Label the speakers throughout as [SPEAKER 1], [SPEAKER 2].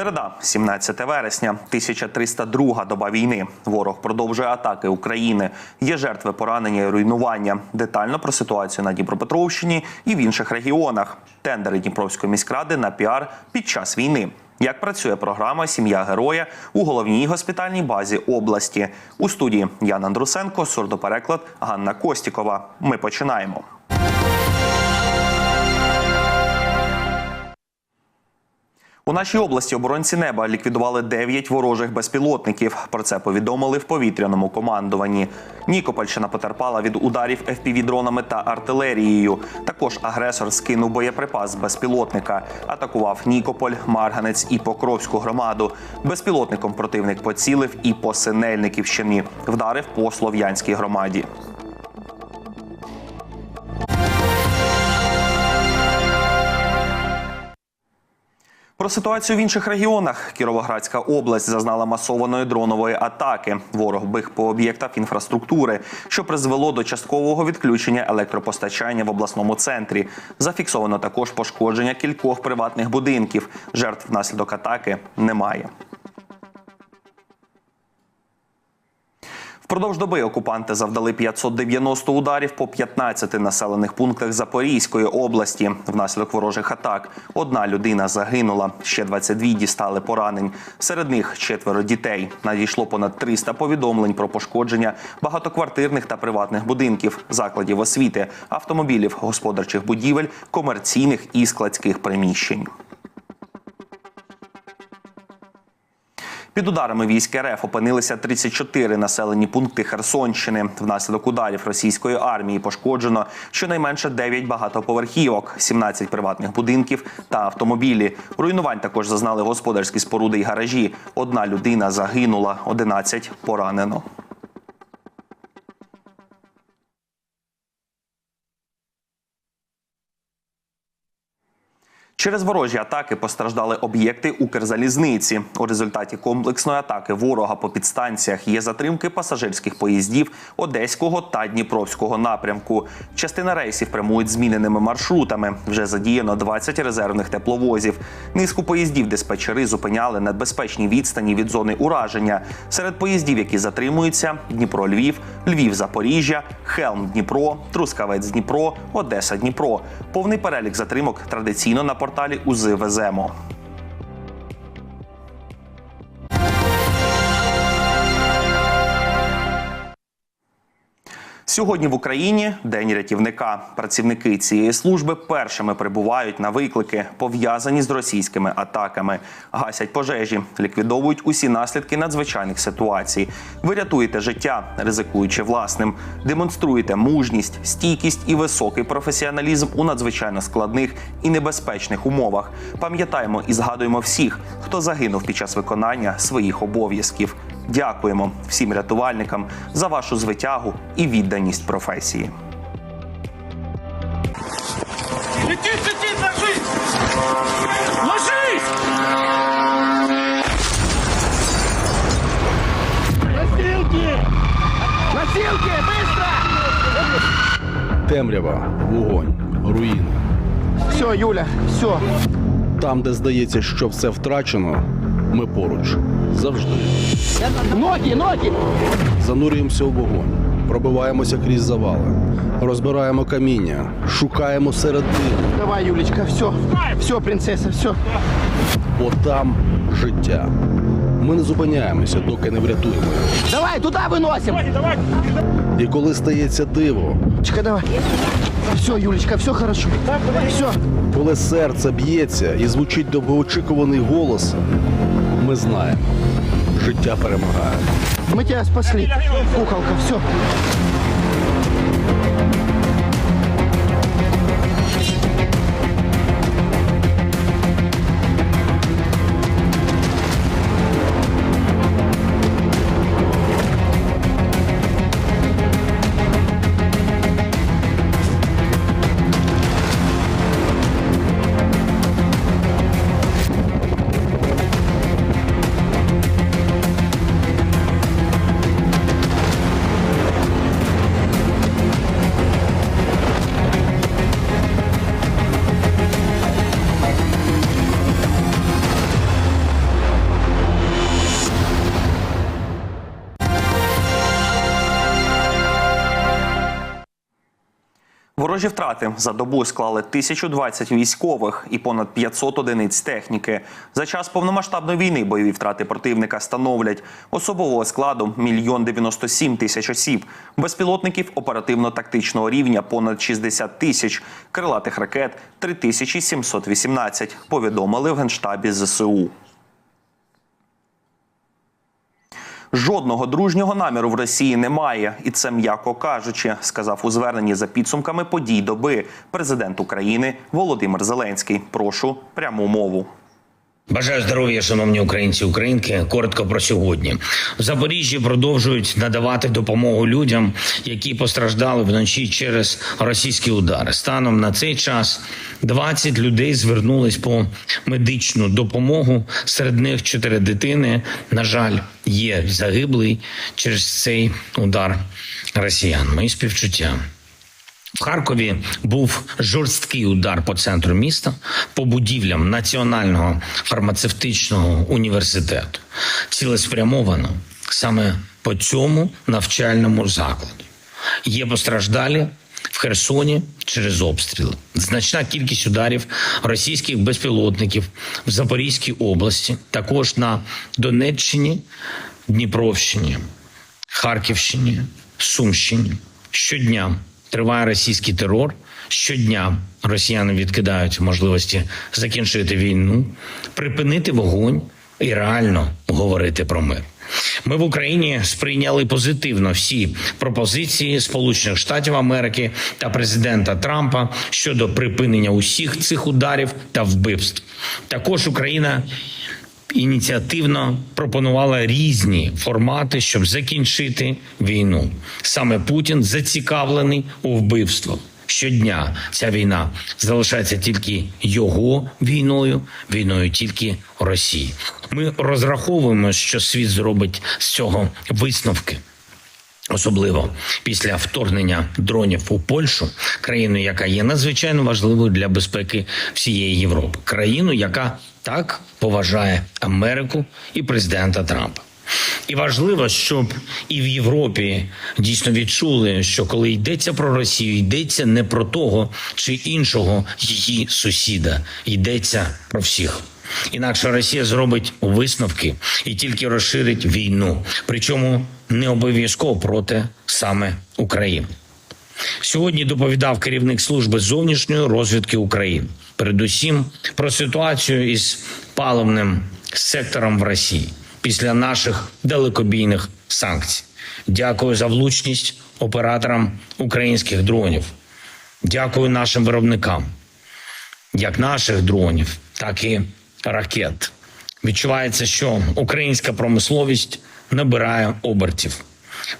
[SPEAKER 1] Середа, 17 вересня, 1302 доба війни. Ворог продовжує атаки України. Є жертви поранення і руйнування. Детально про ситуацію на Дніпропетровщині і в інших регіонах. Тендери Дніпровської міськради на піар під час війни. Як працює програма Сім'я героя у головній госпітальній базі області у студії Яна Андрусенко, сурдопереклад Ганна Костікова. Ми починаємо. У нашій області оборонці неба ліквідували 9 ворожих безпілотників. Про це повідомили в повітряному командуванні. Нікопольщина потерпала від ударів FPV-дронами та артилерією. Також агресор скинув боєприпас безпілотника, атакував Нікополь, Марганець і Покровську громаду. Безпілотником противник поцілив і по Синельниківщині. Вдарив по Слов'янській громаді. Про ситуацію в інших регіонах Кіровоградська область зазнала масованої дронової атаки. Ворог бив по об'єктах інфраструктури, що призвело до часткового відключення електропостачання в обласному центрі. Зафіксовано також пошкодження кількох приватних будинків. Жертв внаслідок атаки немає. Впродовж доби окупанти завдали 590 ударів по 15 населених пунктах Запорізької області. Внаслідок ворожих атак одна людина загинула, ще 22 дістали поранень. Серед них четверо дітей. Надійшло понад 300 повідомлень про пошкодження багатоквартирних та приватних будинків, закладів освіти, автомобілів, господарчих будівель, комерційних і складських приміщень. Під ударами військ РФ опинилися 34 населені пункти Херсонщини. Внаслідок ударів російської армії пошкоджено щонайменше 9 багатоповерхівок, 17 приватних будинків та автомобілі. Руйнувань також зазнали господарські споруди й гаражі. Одна людина загинула, 11 поранено. Через ворожі атаки постраждали об'єкти Укрзалізниці. У результаті комплексної атаки ворога по підстанціях є затримки пасажирських поїздів Одеського та Дніпровського напрямку. Частина рейсів прямують зміненими маршрутами. Вже задіяно 20 резервних тепловозів. Низку поїздів диспетчери зупиняли на безпечній відстані від зони ураження. Серед поїздів, які затримуються: Дніпро-Львів, Львів-Запоріжжя, Хелм Дніпро, Трускавець Дніпро, Одеса Дніпро. Повний перелік затримок традиційно на порталі УЗИ веземо. Сьогодні в Україні день рятівника. Працівники цієї служби першими прибувають на виклики, пов'язані з російськими атаками, гасять пожежі, ліквідовують усі наслідки надзвичайних ситуацій. Ви рятуєте життя, ризикуючи власним, демонструєте мужність, стійкість і високий професіоналізм у надзвичайно складних і небезпечних умовах. Пам'ятаємо і згадуємо всіх, хто загинув під час виконання своїх обов'язків. Дякуємо всім рятувальникам за вашу звитягу і відданість професії.
[SPEAKER 2] Летит, летит, ложись! Ложись! Носилки! Носилки, быстро!
[SPEAKER 3] Темрява, вогонь, руїни.
[SPEAKER 2] Все, Юля, все.
[SPEAKER 3] Там, де здається, що все втрачено, ми поруч. Завжди.
[SPEAKER 2] Ноги, ноги!
[SPEAKER 3] Занурюємося у вогонь, пробиваємося крізь завали, розбираємо каміння, шукаємо серед диму,
[SPEAKER 2] Давай, Юлечка, все. Все, принцесса, все.
[SPEAKER 3] бо там життя. Ми не зупиняємося, доки не врятуємо. його.
[SPEAKER 2] Давай, туда выносим.
[SPEAKER 3] І коли стається диво,
[SPEAKER 2] Юлечка, давай. Все, Юлечка, все хорошо. Все.
[SPEAKER 3] коли серце б'ється і звучить довгоочікуваний голос, ми знаємо, життя перемагає.
[SPEAKER 2] Ми тебе спасли. кухалка, все.
[SPEAKER 1] Втрати за добу склали 1020 військових і понад 500 одиниць техніки. За час повномасштабної війни бойові втрати противника становлять особового складу мільйон 97 тисяч осіб, безпілотників оперативно-тактичного рівня понад 60 тисяч, крилатих ракет 3718, повідомили в генштабі ЗСУ. Жодного дружнього наміру в Росії немає, і це м'яко кажучи, сказав у зверненні за підсумками подій доби президент України Володимир Зеленський. Прошу пряму мову.
[SPEAKER 4] Бажаю здоров'я, шановні українці, українки. Коротко про сьогодні. В Запоріжжі продовжують надавати допомогу людям, які постраждали вночі через російські удари. Станом на цей час 20 людей звернулись по медичну допомогу. Серед них 4 дитини. На жаль, є загиблий через цей удар росіян. Мої співчуття. В Харкові був жорсткий удар по центру міста, по будівлям Національного фармацевтичного університету. Цілеспрямовано саме по цьому навчальному закладу. Є постраждалі в Херсоні через обстріли. Значна кількість ударів російських безпілотників в Запорізькій області, також на Донеччині, Дніпровщині, Харківщині, Сумщині. Щодня триває російський терор. Щодня росіяни відкидають можливості закінчити війну, припинити вогонь і реально говорити про мир. Ми в Україні сприйняли позитивно всі пропозиції Сполучених Штатів Америки та президента Трампа щодо припинення усіх цих ударів та вбивств. Також Україна ініціативно пропонувала різні формати, щоб закінчити війну. Саме Путін зацікавлений у вбивствах. Щодня ця війна залишається тільки його війною, війною тільки Росії. Ми розраховуємо, що світ зробить з цього висновки. Особливо після вторгнення дронів у Польщу, країну, яка є надзвичайно важливою для безпеки всієї Європи, країну, яка так поважає Америку і президента Трампа. І важливо, щоб і в Європі дійсно відчули, що коли йдеться про Росію, йдеться не про того чи іншого її сусіда, йдеться про всіх. Інакше Росія зробить висновки і тільки розширить війну, причому не обов'язково проти саме України. Сьогодні доповідав керівник служби зовнішньої розвідки України, передусім про ситуацію із паливним сектором в Росії після наших далекобійних санкцій. Дякую за влучність операторам українських дронів. Дякую нашим виробникам, як наших дронів, так і ракет. Відчувається, що українська промисловість набирає обертів.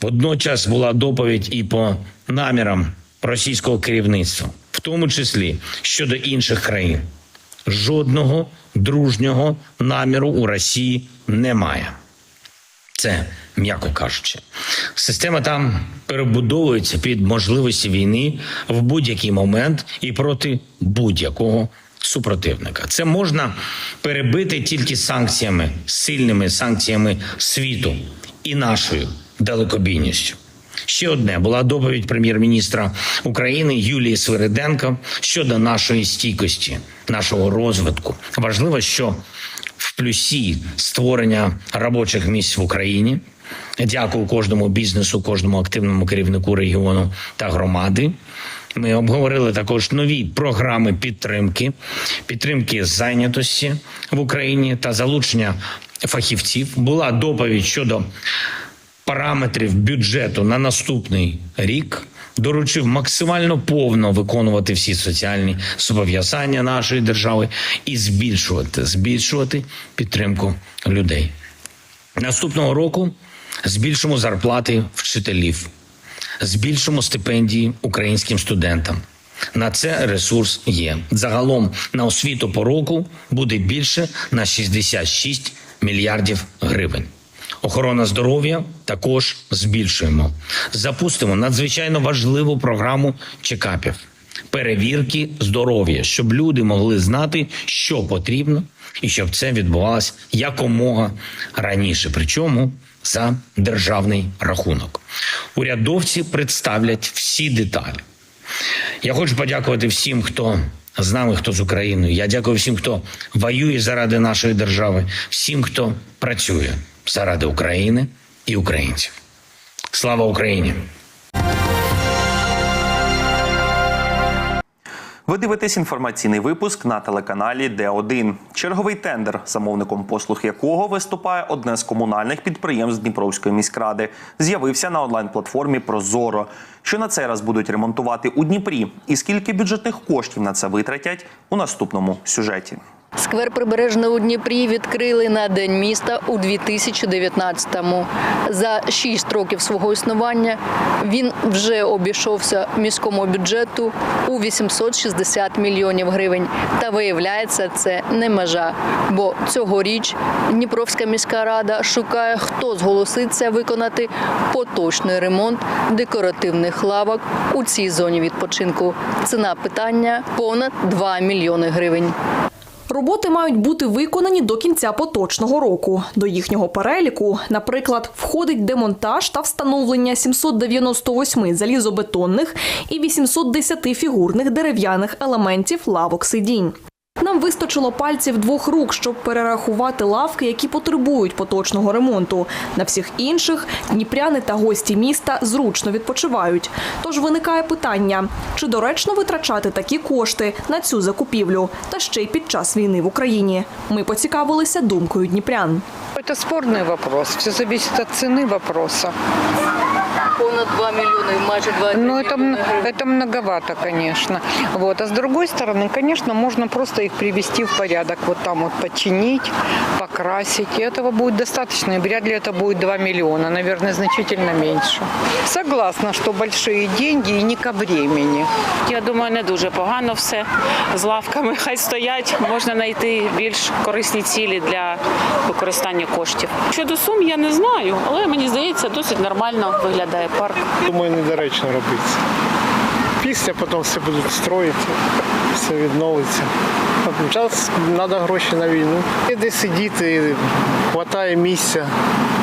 [SPEAKER 4] Водночас була доповідь і по намірам російського керівництва, в тому числі щодо інших країн. Жодного дружнього наміру у Росії немає. Це м'яко кажучи. Система там перебудовується під можливості війни в будь-який момент і проти будь-якого супротивника. Це можна перебити тільки санкціями, сильними санкціями світу і нашою далекобійністю. Ще одне була доповідь прем'єр-міністра України Юлії Свириденко щодо нашої стійкості, нашого розвитку. Важливо, що в плюсі створення робочих місць в Україні. Дякую кожному бізнесу, кожному активному керівнику регіону та громади. Ми обговорили також нові програми підтримки, підтримки зайнятості в Україні та залучення фахівців. Була доповідь щодо параметрів бюджету на наступний рік. Доручив максимально повно виконувати всі соціальні зобов'язання нашої держави і збільшувати, збільшувати підтримку людей. Наступного року збільшимо зарплати вчителів, збільшимо стипендії українським студентам. На це ресурс є. Загалом на освіту по року буде більше на 66 мільярдів гривень. Охорона здоров'я також збільшуємо. Запустимо надзвичайно важливу програму чекапів, перевірки здоров'я, щоб люди могли знати, що потрібно, і щоб це відбувалося якомога раніше. Причому за державний рахунок. Урядовці представлять всі деталі. Я хочу подякувати всім, хто з нами, хто з Україною. Я дякую всім, хто воює заради нашої держави, всім, хто працює заради України і українців. Слава Україні!
[SPEAKER 1] Ви дивитесь інформаційний випуск на телеканалі Д1. Черговий тендер, замовником послуг якого виступає одне з комунальних підприємств Дніпровської міськради, з'явився на онлайн-платформі Прозоро. Що на цей раз будуть ремонтувати у Дніпрі, і скільки бюджетних коштів на це витратять у наступному сюжеті.
[SPEAKER 5] Сквер Прибережний у Дніпрі відкрили на День міста у 2019-му. За шість років свого існування він вже обійшовся міському бюджету у 860 мільйонів гривень. Та виявляється, це не межа. Бо цьогоріч Дніпровська міська рада шукає, хто зголоситься виконати поточний ремонт декоративних лавок у цій зоні відпочинку. Ціна питання понад 2 мільйони гривень.
[SPEAKER 6] Роботи мають бути виконані до кінця поточного року. До їхнього переліку, наприклад, входить демонтаж та встановлення 798 залізобетонних і 810 фігурних дерев'яних елементів лавок сидінь. Нам вистачило пальців двох рук, щоб перерахувати лавки, які потребують поточного ремонту. На всіх інших дніпряни та гості міста зручно відпочивають. Тож виникає питання: чи доречно витрачати такі кошти на цю закупівлю, та ще й під час війни в Україні? Ми поцікавилися думкою дніпрян.
[SPEAKER 7] Это спорный вопрос. Все зависит от цены вопроса.
[SPEAKER 5] Понад 2 мільйони, майже 2
[SPEAKER 7] Но это, м- это многовато, конечно. Вот. А с другой стороны, конечно, можно просто их привести в порядок. Вот там вот починить, покрасить. И этого будет достаточно. И вряд ли это будет 2 миллиона. Наверное, значительно меньше. Согласна, что большие деньги и не ко времени.
[SPEAKER 8] Я думаю, не дуже погано все з лавками. Хай стоять, можна знайти більш корисні цілі для використання коштів. Щодо сум, я не знаю, але мені здається, досить нормально виглядає Парк.
[SPEAKER 9] Думаю, недоречно робити. Після потім все будуть строїти, все відновиться. А час треба гроші на війну. І де сидіти, вистачає місця.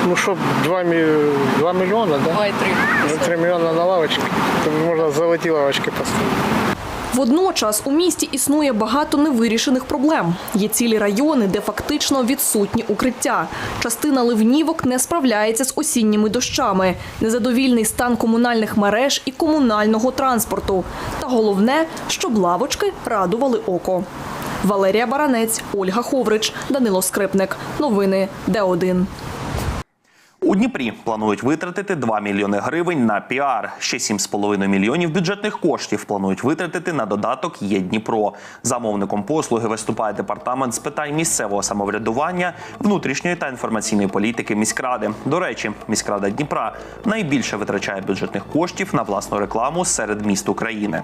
[SPEAKER 9] Ну щоб 2, мільйона, 2 мільйони, да?
[SPEAKER 5] 2,3.
[SPEAKER 9] 3 мільйони на лавочки, то можна золоті лавочки поставити.
[SPEAKER 6] Водночас у місті існує багато невирішених проблем. Є цілі райони, де фактично відсутні укриття. Частина ливнівок не справляється з осінніми дощами, незадовільний стан комунальних мереж і комунального транспорту. Та головне, щоб лавочки радували око. Валерія Баранець, Ольга Ховрич, Данило Скрипник. Новини Д1.
[SPEAKER 1] У Дніпрі планують витратити 2 мільйони гривень на піар. Ще 7,5 мільйонів бюджетних коштів планують витратити на додаток «Є Дніпро». Замовником послуги виступає департамент з питань місцевого самоврядування, внутрішньої та інформаційної політики міськради. До речі, міськрада Дніпра найбільше витрачає бюджетних коштів на власну рекламу серед міст України.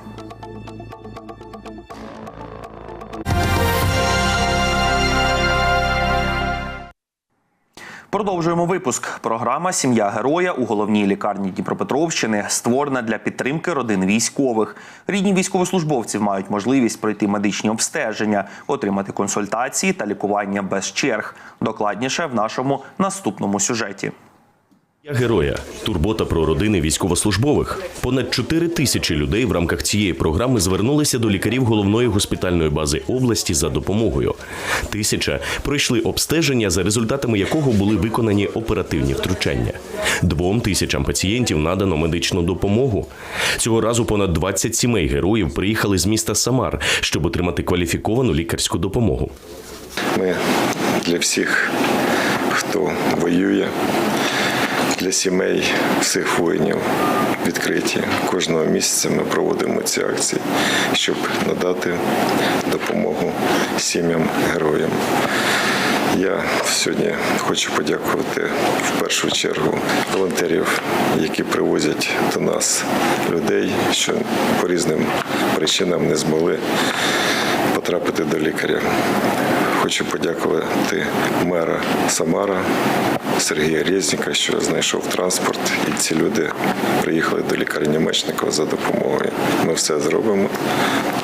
[SPEAKER 1] Продовжуємо випуск. Програма Сім'я героя у головній лікарні Дніпропетровщини створена для підтримки родин військових. Рідні військовослужбовців мають можливість пройти медичні обстеження, отримати консультації та лікування без черг. Докладніше в нашому наступному сюжеті.
[SPEAKER 10] Я героя. Турбота про родини військовослужбових. Понад 4 тисячі людей в рамках цієї програми звернулися до лікарів головної госпітальної бази області за допомогою. Тисяча пройшли обстеження, за результатами якого були виконані оперативні втручання. Двом тисячам пацієнтів надано медичну допомогу. Цього разу понад 20 сімей героїв приїхали з міста Самар, щоб отримати кваліфіковану лікарську допомогу.
[SPEAKER 11] Ми для всіх, хто воює, для сімей всіх воїнів відкриті. Кожного місяця ми проводимо ці акції, щоб надати допомогу сім'ям героям. Я сьогодні хочу подякувати в першу чергу волонтерів, які привозять до нас людей, що по різним причинам не змогли потрапити до лікаря. Хочу подякувати мера Самара Сергія Резніка, що знайшов транспорт, і ці люди приїхали до лікарні Мечникова за допомогою. Ми все зробимо,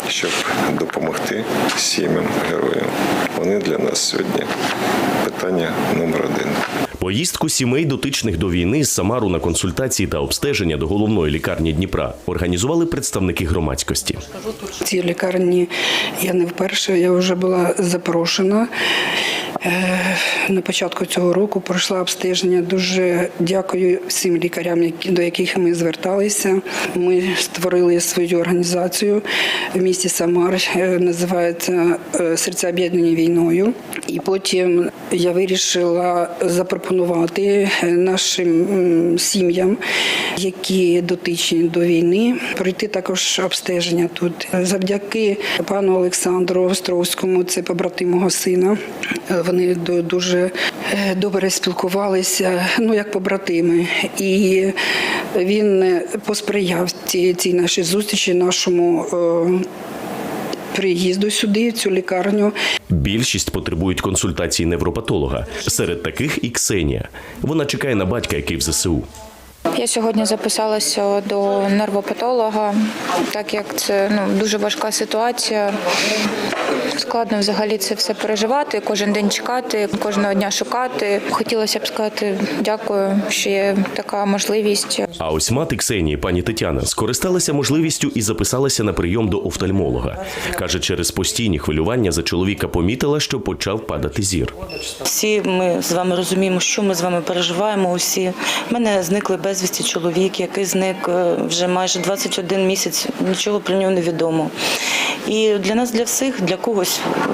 [SPEAKER 11] щоб допомогти сім'ям героям. Вони для нас сьогодні питання номер один.
[SPEAKER 10] Поїздку сімей дотичних до війни з Самару на консультації та обстеження до головної лікарні Дніпра організували представники громадськості.
[SPEAKER 12] В цій лікарні я не вперше, я вже була запрошена. Е, На початку цього року пройшла обстеження. Дуже дякую всім лікарям, до яких ми зверталися. Ми створили свою організацію в місті Самар, е, називається е, Серця об'єднані війною. І потім я вирішила запропонувати нашим сім'ям, які дотичні до війни, пройти також обстеження тут. Завдяки пану Олександру Островському, це побратим мого сина. е, Вони ду- дуже е, добре спілкувалися, ну як побратими. І він е, посприяв цій, цій нашій зустрічі, нашому е, приїзду сюди, в цю лікарню.
[SPEAKER 10] Більшість потребують консультації невропатолога. Серед таких і Ксенія. Вона чекає на батька, який в ЗСУ.
[SPEAKER 13] Я сьогодні записалася до нервопатолога, так як це ну, дуже важка ситуація. Складно взагалі це все переживати, кожен день чекати, кожного дня шукати. Хотілося б сказати дякую, що є така можливість.
[SPEAKER 10] А ось мати Ксенії, пані Тетяна, скористалася можливістю і записалася на прийом до офтальмолога. Каже, через постійні хвилювання за чоловіка помітила, що почав падати зір.
[SPEAKER 14] Всі ми з вами розуміємо, що ми з вами переживаємо. Усі У мене зникли безвісті чоловік, який зник е, вже майже 21 місяць. Нічого про нього не відомо. І для нас, для всіх, для когось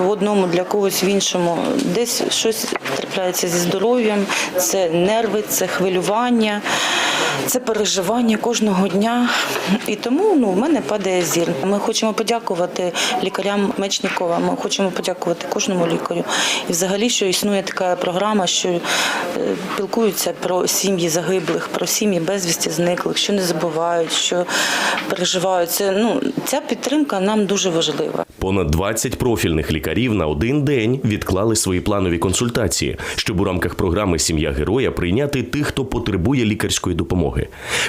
[SPEAKER 14] в одному, для когось в іншому, десь щось трапляється зі здоров'ям. Це нерви, це хвилювання, це переживання кожного дня. І тому ну, в мене падає зір. Ми хочемо подякувати лікарям Мечнікова. Ми хочемо подякувати кожному лікарю. І взагалі, що існує така програма, що е, пілкуються про сім'ї загиблих, про сім'ї безвісті зниклих, що не забувають, що переживають. Це ну ця підтримка нам дуже важлива.
[SPEAKER 10] Понад 20 профільних лікарів на один день відклали свої планові консультації, щоб у рамках програми Сім'я героя прийняти тих, хто потребує лікарської допомоги.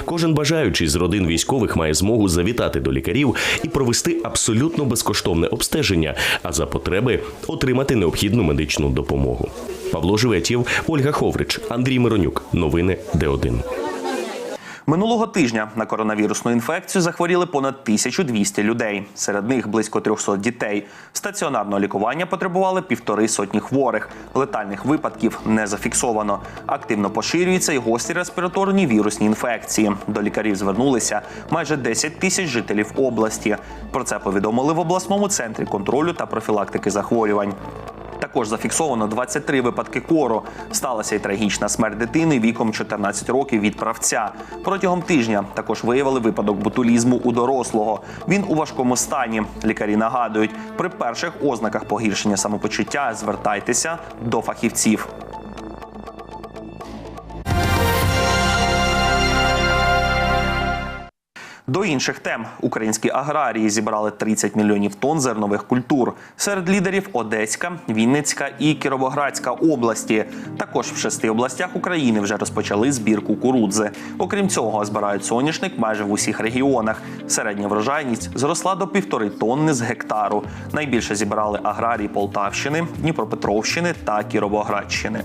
[SPEAKER 10] Кожен бажаючий з родин військових має змогу завітати до лікарів і провести абсолютно безкоштовне обстеження, а за потреби отримати необхідну медичну допомогу. Павло Живетєв, Ольга Ховрич, Андрій Миронюк. Новини Д1.
[SPEAKER 1] Минулого тижня на коронавірусну інфекцію захворіли понад 1200 людей. Серед них близько 300 дітей. Стаціонарного лікування потребували півтори сотні хворих. Летальних випадків не зафіксовано. Активно поширюються і гострі респіраторні вірусні інфекції. До лікарів звернулися майже 10 тисяч жителів області. Про це повідомили в обласному центрі контролю та профілактики захворювань. Також зафіксовано 23 випадки кору. Сталася й трагічна смерть дитини віком 14 років від правця. Протягом тижня також виявили випадок ботулізму у дорослого. Він у важкому стані. Лікарі нагадують, при перших ознаках погіршення самопочуття звертайтеся до фахівців. До інших тем українські аграрії зібрали 30 мільйонів тонн зернових культур. Серед лідерів Одеська, Вінницька і Кіровоградська області. Також в шести областях України вже розпочали збір кукурудзи. Окрім цього, збирають соняшник майже в усіх регіонах. Середня врожайність зросла до півтори тонни з гектару. Найбільше зібрали аграрії Полтавщини, Дніпропетровщини та Кіровоградщини.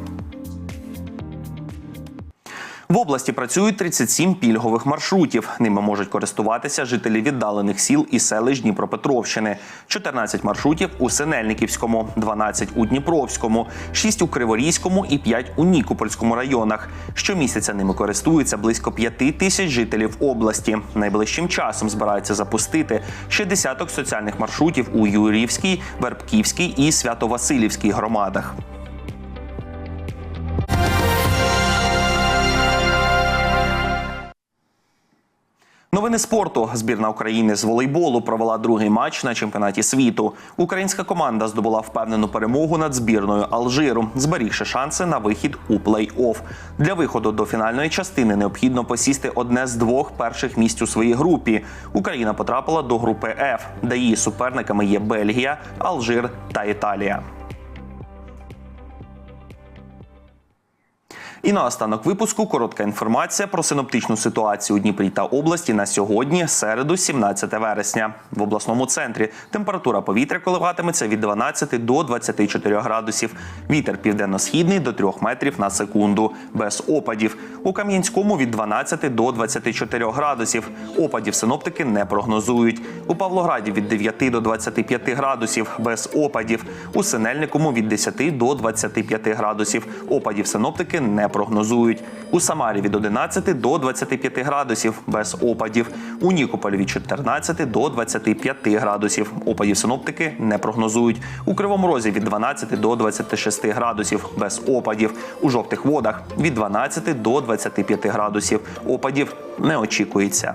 [SPEAKER 1] В області працюють 37 пільгових маршрутів. Ними можуть користуватися жителі віддалених сіл і селищ Дніпропетровщини. 14 маршрутів у Синельниківському, 12 у Дніпровському, 6 у Криворізькому і 5 у Нікопольському районах. Щомісяця ними користуються близько 5 тисяч жителів області. Найближчим часом збираються запустити ще десяток соціальних маршрутів у Юрівській, Вербківській і Свято-Василівській громадах. Новини спорту. Збірна України з волейболу провела другий матч на чемпіонаті світу. Українська команда здобула впевнену перемогу над збірною Алжиру, зберігши шанси на вихід у плей-офф. Для виходу до фінальної частини необхідно посісти одне з двох перших місць у своїй групі. Україна потрапила до групи F, де її суперниками є Бельгія, Алжир та Італія. І наостанок випуску коротка інформація про синоптичну ситуацію у Дніпрі та області на сьогодні, середу, 17 вересня. В обласному центрі температура повітря коливатиметься від 12 до 24 градусів. Вітер південно-східний до 3 метрів на секунду, без опадів. У Кам'янському від 12 до 24 градусів. Опадів синоптики не прогнозують. У Павлограді від 9 до 25 градусів, без опадів. У Синельникому від 10 до 25 градусів. Опадів синоптики не прогнозують. У Самарі від 11 до 25 градусів, без опадів. У Нікополі від 14 до 25 градусів. Опадів синоптики не прогнозують. У Кривому Розі від 12 до 26 градусів, без опадів. У жовтих водах від 12 до 25 градусів. Опадів не очікується.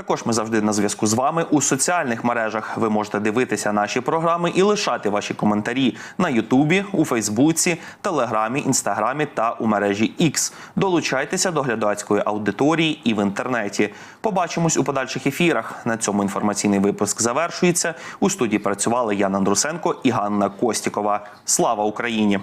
[SPEAKER 1] Також ми завжди на зв'язку з вами у соціальних мережах. Ви можете дивитися наші програми і лишати ваші коментарі на Ютубі, у Фейсбуці, Телеграмі, Інстаграмі та у мережі X. Долучайтеся до глядацької аудиторії і в інтернеті. Побачимось у подальших ефірах. На цьому інформаційний випуск завершується. У студії працювали Ян Андрусенко і Ганна Костікова. Слава Україні!